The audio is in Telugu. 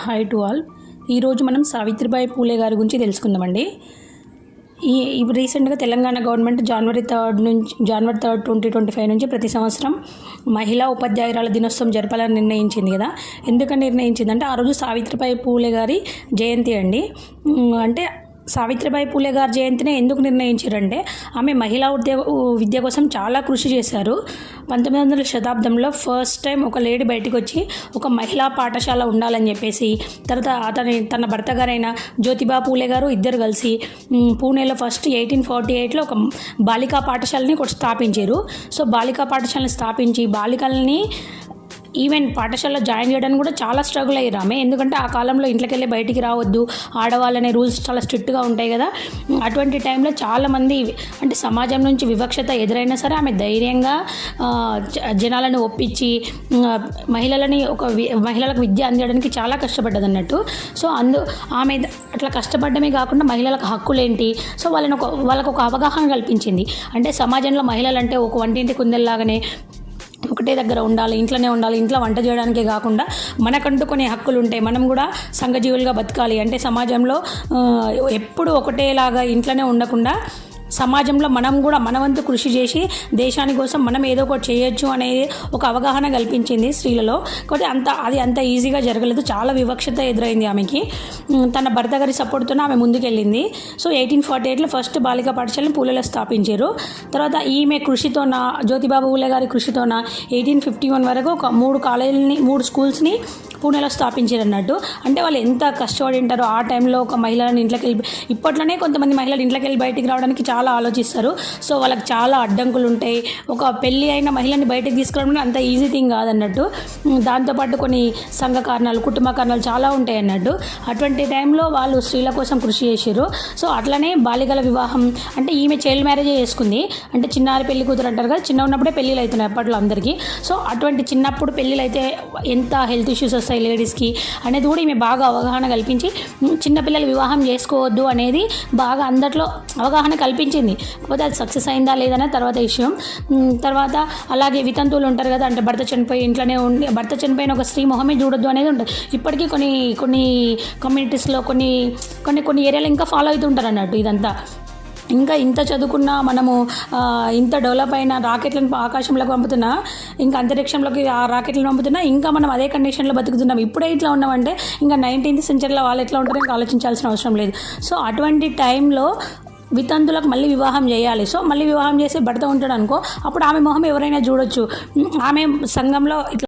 Hi to all. ఈరోజు మనం సావిత్రిబాయి పూలే గారి గురించి తెలుసుకుందామండి. ఈ రీసెంట్గా తెలంగాణ గవర్నమెంట్ జనవరి థర్డ్ నుంచి January third twenty twenty five నుంచి ప్రతి సంవత్సరం మహిళా ఉపాధ్యాయురాల దినోత్సవం జరపాలని నిర్ణయించింది కదా. ఎందుకని నిర్ణయించిందంటే ఆ రోజు సావిత్రిబాయి పూలే గారి జయంతి అండి. అంటే సావిత్రిబాయి పూలే గారి జయంతిని ఎందుకు నిర్ణయించారంటే ఆమె మహిళా ఉద్యోగ విద్య కోసం చాలా కృషి చేశారు. పంతొమ్మిది వందల శతాబ్దంలో ఫస్ట్ టైం ఒక లేడీ బయటికి వచ్చి ఒక మహిళా పాఠశాల ఉండాలని చెప్పేసి తర్వాత అతని తన భర్త గారైన జ్యోతిబా పూలే గారు ఇద్దరు కలిసి పూణేలో ఫస్ట్ ఎయిటీన్ ఫార్టీ ఎయిట్లో ఒక బాలికా పాఠశాలని ఒకటి స్థాపించారు. సో బాలికా పాఠశాలని స్థాపించి బాలికల్ని ఈవెన్ పాఠశాలలో జాయిన్ చేయడానికి కూడా చాలా స్ట్రగుల్ అయ్యారు ఆమె. ఎందుకంటే ఆ కాలంలో ఇంట్లోకి వెళ్ళి బయటికి రావద్దు ఆడవాళ్ళనే రూల్స్ చాలా స్ట్రిక్ట్గా ఉంటాయి కదా. అటువంటి టైంలో చాలామంది అంటే సమాజం నుంచి వివక్షత ఎదురైనా సరే ఆమె ధైర్యంగా జ- జనాలను ఒప్పించి మహిళలని ఒక వి- మహిళలకు విద్య అందించడానికి చాలా కష్టపడ్డది అన్నట్టు. సో అందు ఆమె అట్లా కష్టపడమే కాకుండా మహిళలకు హక్కులేంటి? సో వాళ్ళని ఒక వాళ్ళకు ఒక అవగాహన కల్పించింది. అంటే సమాజంలో మహిళలు అంటే ఒక వంటింటి కుందల్లాగానే ఒకటే దగ్గర ఉండాలి ఇంట్లోనే ఉండాలి ఇంట్లో వంట చేయడానికే కాకుండా మనకంటూ కొన్ని హక్కులు ఉంటాయి మనం కూడా సంఘజీవులుగా బతకాలి. అంటే సమాజంలో ఎప్పుడు ఒకటేలాగా ఇంట్లోనే ఉండకుండా సమాజంలో మనం కూడా మన వంతు కృషి చేసి దేశాని కోసం మనం ఏదో ఒకటి చేయొచ్చు అనేది ఒక అవగాహన కల్పించింది స్త్రీలలో. కాబట్టి అంత అది అంత ఈజీగా జరగలేదు. చాలా వివక్షత ఎదురైంది ఆమెకి. తన భర్త గారి సపోర్ట్తో ఆమె ముందుకెళ్ళింది. సో ఎయిటీన్ ఫార్టీ ఎయిట్లో ఫస్ట్ బాలికా పాఠశాలను పూలలో స్థాపించారు. తర్వాత ఈమె కృషితోన జ్యోతిబాబు పూలే గారి కృషితోన ఎయిటీన్ ఫిఫ్టీ వన్ వరకు ఒక మూడు కాలేజీని మూడు స్కూల్స్ని పూణేలో స్థాపించారు అన్నట్టు అంటే వాళ్ళు ఎంత కష్టపడి ఉంటారో ఆ టైంలో ఒక మహిళలను ఇంట్లోకి వెళ్ళి ఇప్పట్లోనే కొంతమంది మహిళలు ఇంట్లోకి వెళ్ళి బయటికి రావడానికి చాలా చాలా ఆలోచిస్తారు. సో వాళ్ళకి చాలా అడ్డంకులు ఉంటాయి ఒక పెళ్ళి అయిన మహిళని బయటకు తీసుకురావడం అంత ఈజీ థింగ్ కాదన్నట్టు. దాంతోపాటు కొన్ని సంఘ కారణాలు కుటుంబ కారణాలు చాలా ఉంటాయి అన్నట్టు. అటువంటి టైంలో వాళ్ళు స్త్రీల కోసం కృషి చేశారు సో అట్లనే బాలికల వివాహం అంటే ఈమె చైల్డ్ మ్యారేజ్ చేసుకుంది. అంటే చిన్నారి పెళ్ళి కూతురు అంటారు కదా చిన్న ఉన్నప్పుడే పెళ్ళిళ్ళు అవుతున్నాయి అప్పట్లో అందరికీ. సో అటువంటి చిన్నప్పుడు పెళ్ళిళ్ళు అయితే ఎంత హెల్త్ ఇష్యూస్ వస్తాయి లేడీస్కి అనేది కూడా ఈమె బాగా అవగాహన కల్పించి చిన్నపిల్లలు వివాహం చేసుకోవద్దు అనేది బాగా అందరిలో అవగాహన కల్పించింది కాకపోతే అది సక్సెస్ అయిందా లేదనే తర్వాత విషయం. తర్వాత అలాగే వితంతువులు ఉంటారు కదా అంటే భర్త చనిపోయి ఇంట్లోనే ఉండి భర్త చనిపోయిన ఒక స్త్రీ మొహమే చూడొద్దు అనేది ఉంటుంది. ఇప్పటికీ కొన్ని కొన్ని కమ్యూనిటీస్లో కొన్ని కొన్ని కొన్ని ఏరియాలో ఇంకా ఫాలో అవుతుంటారు అన్నట్టు ఇదంతా. ఇంకా ఇంత చదువుకున్న మనము ఇంత డెవలప్ అయిన రాకెట్లను ఆకాశంలోకి పంపుతున్నా ఇంకా అంతరిక్షంలోకి ఆ రాకెట్లను పంపుతున్నా ఇంకా మనం అదే కండిషన్లో బతుకుతున్నాం. ఇప్పుడే ఇట్లా ఉన్నామంటే ఇంకా నైన్టీన్త్ సెంచరీలో వాళ్ళు ఎట్లా ఉంటారో ఇంకా ఆలోచించాల్సిన అవసరం లేదు. సో అటువంటి టైంలో వితంతులకు మళ్ళీ వివాహం చేయాలి. సో మళ్ళీ వివాహం చేసి భర్త ఉంటాడు అనుకో అప్పుడు ఆమె మొహం ఎవరైనా చూడొచ్చు. ఆమె సంఘంలో ఇట్లా